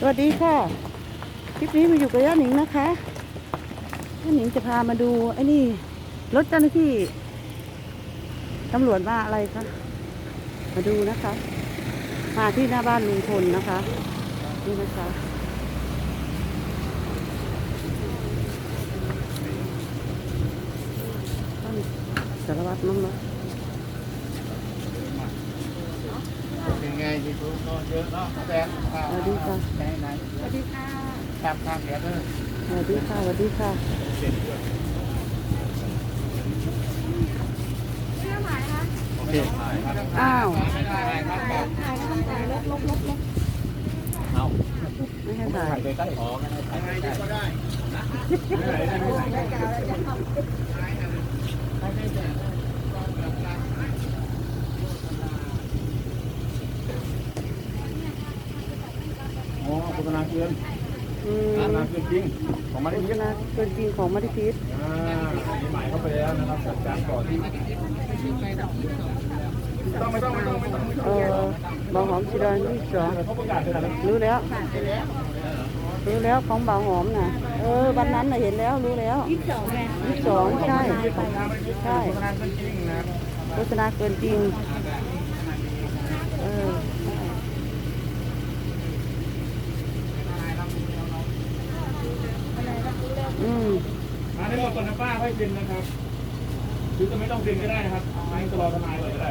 สวัสดีค่ะ คลิปนี้มาอยู่กับย่าหนิงนะคะย่าหนิงจะพามาดูไอ้นี่รถเจ้าหน้าที่ตำรวจมาอะไรคะมาดูนะคะ มาที่หน้าบ้านลุงพลนะคะนี่นะคะท่านสารวัตรมั้งเนาะ เป็นไง ที่คุณนอนเยอะเนาะแฟนสวัสดีค่ะ ไหนไหนสวัสดีค่ะตามทางเสียเด้อสวัสดีค่ะสวัสดีค่ะเชื่อหมายคะโอเคอ้าวไม่ได้ครับแบบถ่ายแล้วต้องถ่ายลบลบลบลบเอาไม่ให้ถ่ายถ่ายใกล้ๆอ๋อไม่ได้ถ่ายใกล้ๆก็ได้ไม่ได้ไม่ได้ได้กาวแล้วจะทำอ๋อโษณาเกินอืมโฆษณาเกินจริง ของมาได้โฆยิษนณาเกินจริงของมาดิพิษอ่ามีหมายเข้าไปแล้วนะครับจัดการต่อที่ต้องไม่ต้องไม่ต้องไม่ต้องเออบางหอมสีดอนที่สองเขาประกาศไปแล้วรู้แล้ว รู้แล้วของบ่าวหอมน่ะ เออวันนั้นน่ะเห็นแล้วรู้แล้วยี่สิบสองไงยี่สิบสองใช่ ใช่โฆษณาเกินจริงนะโฆษณาเกินจริง เออใช่อืม มาได้หมดก่อนนะป้าให้เซ็นนะครับหรือจะไม่ต้องเซ็นก็ได้นะครับไม่ต้องรอทนายเลยก็ได้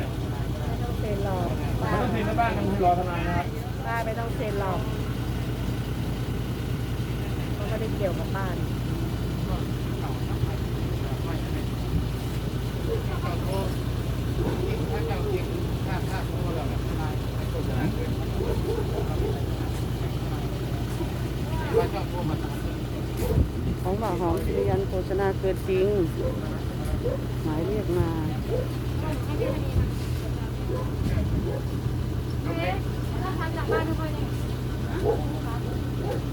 ต้องเซ็นหรอกไม่ต้องเซ็นนะป้าต้องรอทนายนะครับป้าไม่ต้องเซ็นหรอกเขาไม่ได้เกี่ยวกับบ้านของบ่าว หอมยืนยันโฆษณาเกินจริง หมายเรียกมา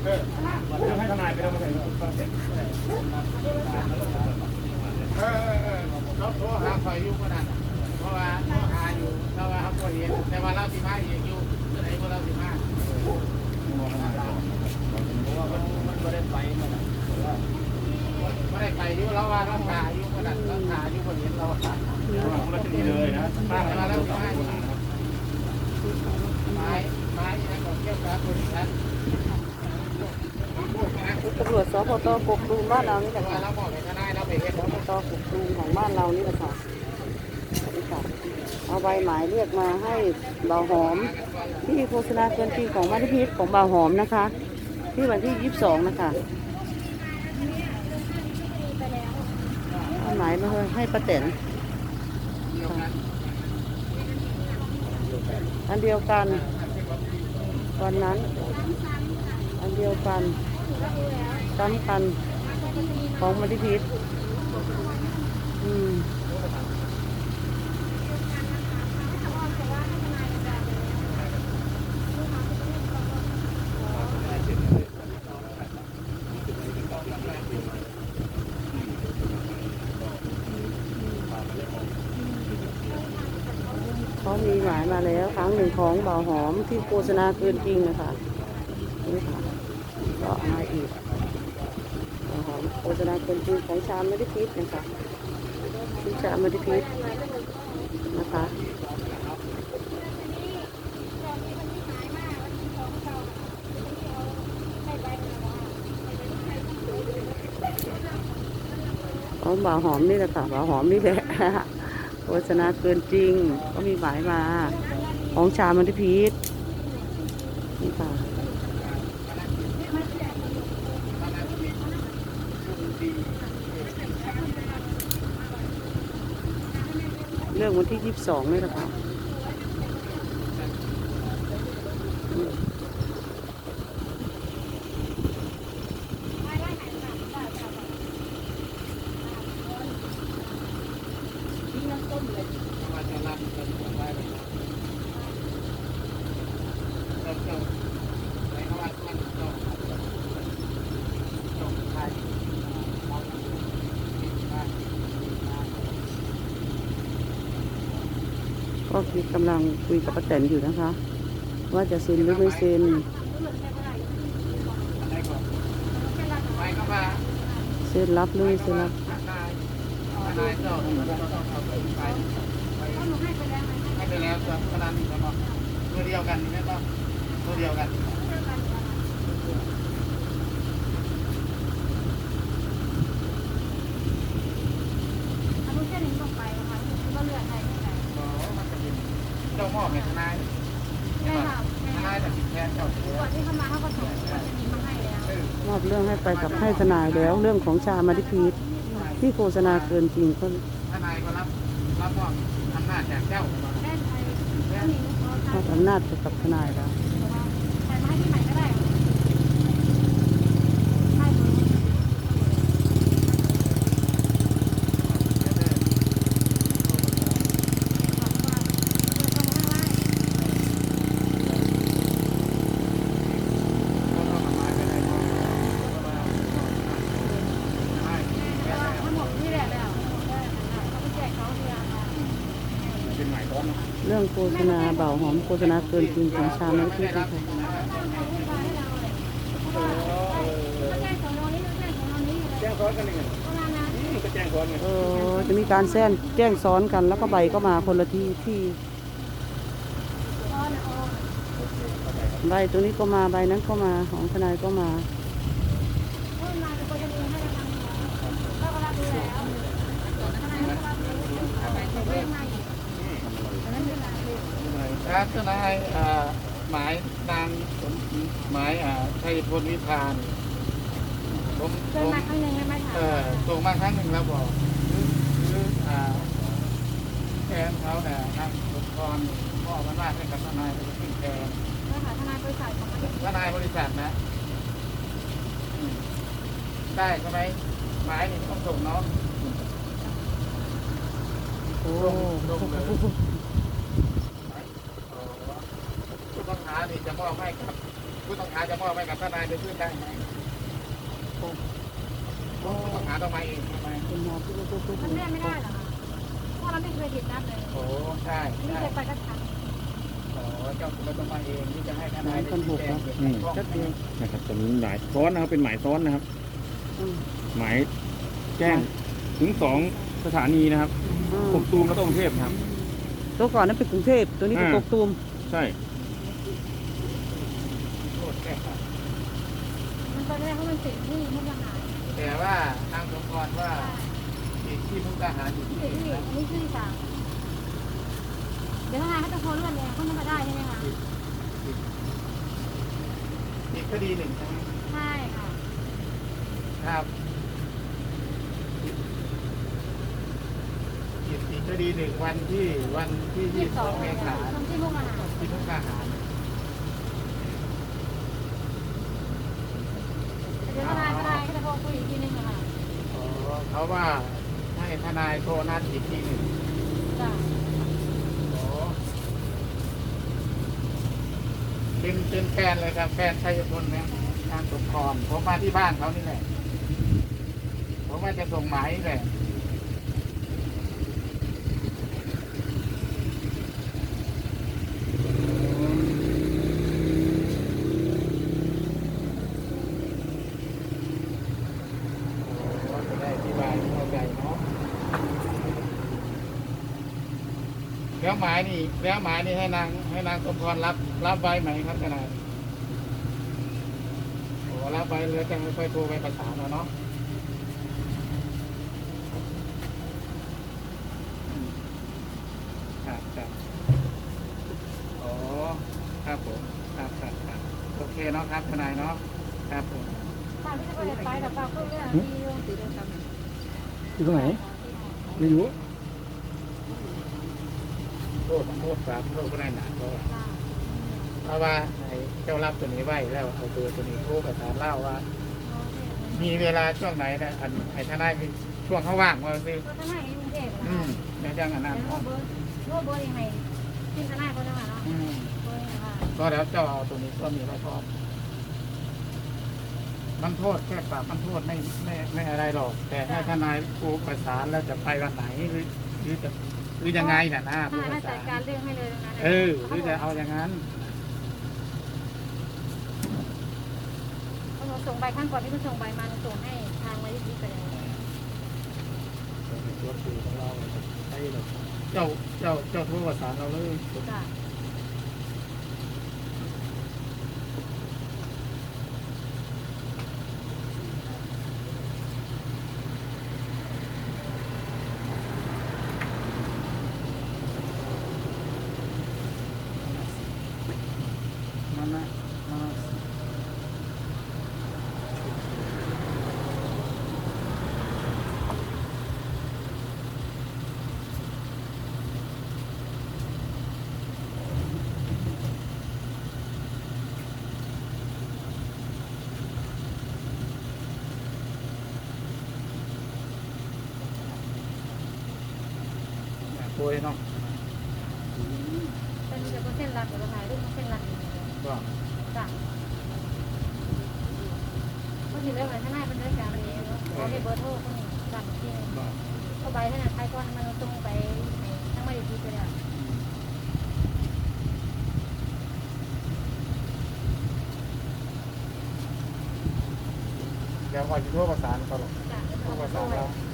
เดี๋ยวให้ทนายไปแล้วมเสร็จเออเออเออเขาโทรหาคอยอยู่ขนาดเพราะว่าโทรหาอยู่เพราะว่าเขาเห็นแต่ว่าเราสิมาอีกอยู่ที่ไหนพวกเราสิมาเพราะว่ามันมันไม่ได้ไปมัน ไม่ได้ไปยู่เราว่าเราขายู่ขนาดเราขายู่คนเห็นเราขาเราจะดีเลยนะป้าเวลาเราสิมาไม้ไม้ที่นั่นก็เกี่ยวกับคนนั้นตำรวจสพตกกตูมบ้านเรานี่แหละค่ะเราบอกเลยทนายเราไปเห็นสพตกกตูมของบ้านเรานี่แหละค่ะเอาใบหมายเรียกมาให้บ่าวหอม ที่โฆษณาเกินจริงของมาทิพิษของบ่าวหอมนะคะ ที่วันที่ยี่สิบสองนะคะเอาหมายมาให้ประเตนอันเดียวกันวันนั้น อันเดียวกันซ้ำกันของมาทิพิษอืม มีหมายมาแล้วครั้งหนึ่งของบ่าวหอมที่โฆษณาเกินจริงนะคะนี่ค่ะก็ามาอีกบ่าวหอมโฆษณาเกินจริงของชามไม่ได้พิษนะคะที่ชามไม่ได้พิษนะคะขอบ่าวหอมนี่แหละค่ะบ่าวหอมนี่แหละ โฆษณาเกินจริง ก็มีหมายมา ของชามันทิพีษนี่ค่ะเรื่องวันที่ยี่สิบสองนี่แหละค่ะ นี่กำลังคุยกับป้าแตนอยู่นะคะ ว่าจะเซ็นหรือไม่เซ็นเซ็นรับหรือไม่เซ็นรับให้ไปแล้วจ้ะขนาดนี้แล้วก็ตัวเดียวกันแม่ป่ะตัวเดียวกัน ไปกับให้ทนายแล้ว เรื่องของชามาดิพีทที่โฆษณาเกินจริงก็ทนายก็รับรับมอบอำนาจจากเจ้ามอบอำนาจไปกับทนายแล้ว เป็นหมายต้อน เรื่อ งโฆษณาเบาหอมโฆษณาเกินจริงของชามาดิพีทนะคะแจ้งซ้อนกันยังไงก็แจ้งซ้อนไงเออจะมีการแซนแจ้งซ้อนกันแล้วก็ใบก็มาคนละที่ที่ใบตัวนี้ก็มาใบนั้นก็มาของทนายก็มาค รับทนายอ่าหมายนางสมหมายอ่าชัยพลวิพานผมผมเออส่งมาครั้งหนึ่งแล้วบอกคือคืออ่าแทนเขาเนี่ยนางสมพรพ่อมันว่าให้กับทนายไปขึ้นแทนทนายบริษัทนะอืมได้ใช่ไหมหมายนี่ต้องส่งเนาะโอ้ลงเลยผู้ต้องหานี่จะ มอบให้กับผู้ต้องหาจะมอบให้กับทนายไปขึ้นได้ไหมผู้ต้องหาต้องมาเองใช่ไหมเป็นหมอที่รู้ตัวมันเลื่อนไม่ได้เหรอคะเพราะเราไม่เคยติดนัดเลยโอ้ใช่ไม่ใช่เคยไปก็ทันโอ้เจ้าตัวต้องมาเองที่จะให้ทนายได้กันหกชี้นะแจงเกี่ยวกับข้อจักเดียวนะครับตอนนี้หมายซ้อนนะครับเป็นหมายซ้อนนะครับอืมหมายแจ้งถึงสองสถานีนะครับอืมกกตูมและก็กรุงเทพนะครับ ตัวก่อนนั้นเป็นกรุงเทพตัวนี้เป็นอ่า กกตูมใช่ โทษแก้ไข มันตอนแรกเขามันติดที่มุกดาหารแต่ว่านางสมพรว่าติดที่มุกดาหารอยู่ที่ติดอื่นที่นะอันนี้ชื่อต่างเดี๋ยวทนายเขาจะโทรเลื่อนเองเขาไม่มาได้ใช่ไหมคะอีกคดีหนึ่งใช่ไหมใช่ค่ะครับอีกอีกคดีหนึ่งวันที่วันที่ยี่สิบสองเมษายนตรงที่มุกดาหารที่มุกดาหาร เดี๋ยวทนายทนายก็จะโทร คุยอีกทีนึงค่ะอ๋อเขาว่าให้ทนายโทรนัดอีกทีหนึ่งจ้ะอ๋อเป็นเป็นแฟนเลยครับแฟนชัยพลนะนางสมพรผมมาที่บ้านเขานี่แหละผมว่าจะส่งหมายนี่แหละ ก็จะได้อธิบายให้เข้าใจเนาะ แล้วหมายนี่แล้วหมายนี่ให้นางให้นางสมพรรับ รับไว้ไหมครับทนายโอ้รับไว้แล้วจะค่อยโทรไปประสานเอาเนาะครับครับโอ้ครับผมครับครับครับโอเคเนาะครับทนายเนาะครับผมป้าที่จะไปไปแต่ป้าก็เลื่อนที่โรงสีเดิมครับอยู่ตรงไหนไม่รู้ โทษโทษครับโทษก็ได้หนาเพราะว่าเพราะว่าไอ้เจ้ารับตัวนี้ไว้แล้วเอาตัวตัวนี้โทรประสานเล่าว่า มีเวลาช่วงไหนนะอันไอ้ทนายมีช่วงเขาว่างมาซื้อก็ทนายในกรุงเทพอืมแล้วจังอันนั้นโน้ตเบอร์โน้ตเบอร์ยังไงที่ทนายเขาจะมาเนาะอืมเบอร์ยังไงก็แล้วเจ้าเอาตัวนี้ก็มีไว้พร้อมมันโทษแค่ปรับมันโทษไม่ไม่ไม่อะไรหรอก แต่ให้ทนายกูประสานแล้วจะไปวันไหนหรือหรือจะห รือยังไงน่ะนะทผู้นายประจัสาดนการเรื่องให้เลยนะเออหรือจะเอาอย่างนั้นสส่งใบครั้งก่อนที่มันส่งใบมาส่งให้ทางมาที่นี่ไปแล้วรถคือของเราใช่เลยเจ้าเจ้าเจ้าโทรประสานเราเลยจ้ะ มันนะมาโวยเนาะเป็นเดี๋ยวเส้นรัดเดี๋ยวเราถ่ายรูปเส้นรัดก็จ้ะก็ทีเรื่องอะไรท่านนายเป็นเรื่องการเองเขาให้เบอร์โทรคนนี้สั่งที่ก็เอาใบท่านนายใครก่อนมันตรงไปทั้งไม่ได้ทีไปแล้วเดี๋ยวคอยจะโทรประสานเขาหรอกจ้ะโทรประสานเราเอาตัว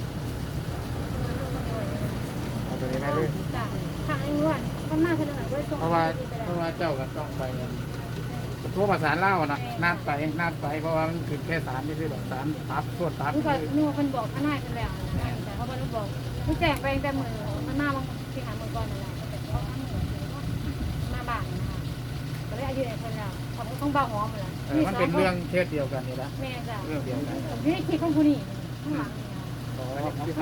นี้นะด้วยจ้ะทางไอ้นวลก็น่าจะหน่อยด้วยตรงเพราะว่าเพราะว่าเจ้าก็ต้องไปโทรประสานเล่านะนัดไปนัดไปเพราะว่ามันคือแค่สารไม่ใช่หรอกสารตับตรวจตับนี่ก็นี่ว่าคนบอกท่างหนนายเป็นแล้วแต่เขาไม่บอกผู้แจ้งไปแต่มือมันมาบางทีหามือก่อนนั่นแหละแต่เขาทั้งมือมาบานนะคะก็เลยอายุในคนแล้วเขาต้องเบาหอมเลยมันเป็นเรื่องเคสเดียวกันนี่นะแม่จ้ะเรื่องเดียวกันนี่คิดของผู้นี้ข้างหลัง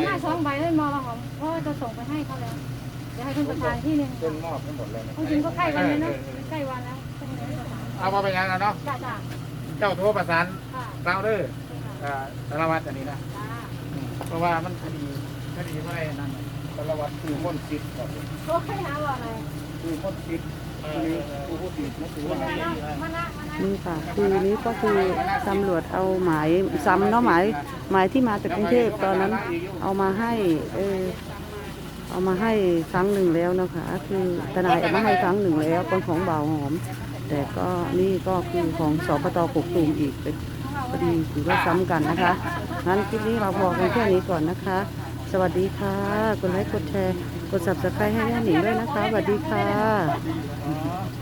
หน้าสองใบเลยมองหอมเพราะจะส่งไปให้เขาแล้วเดี๋ยวให้คุณประธานที่หนึ่งเป็นมอบทั้งหมดเลยจริงก็ใกล้วันแล้วเนาะใกล้วันแล้วเอามาเป็นยังไงเนาะจ้าจ้าเจ้าโทรประสานค่ะเราเด้อเอ่อสารวัตรอันนี้นะจ้าเพราะว่ามันคดีคดีไม่ได้นั่นสารวัตรคือมนต์คิดก่อนโอ้ยหาว่าอะไรคือมนต์คิดคือผู้พูดผิดนั่นคือว่ามานะมา นี่ค่ะคือนี้ก็คือตำรวจเอาหมายซ้ำเนาะหมายหมายที่มาจากกรุงเทพตอนนั้น เอามาให้เออเอามาให้ครั้งหนึ่งแล้วนะคะคือทนายเอามาให้ครั้งหนึ่งแล้วเป็นของบ่าวหอม แต่ก็นี่ก็คือของสปตกกตูมอีกเป็นพอดีถือว่าซ้ำกันนะคะงั้นคลิปนี้เราพอกันแค่นี้ก่อนนะคะ สวัสดีค่ะกดไลค์กดแชร์กด subscribe ให้แม่หนิงด้วยนะคะสวัสดีค่ะ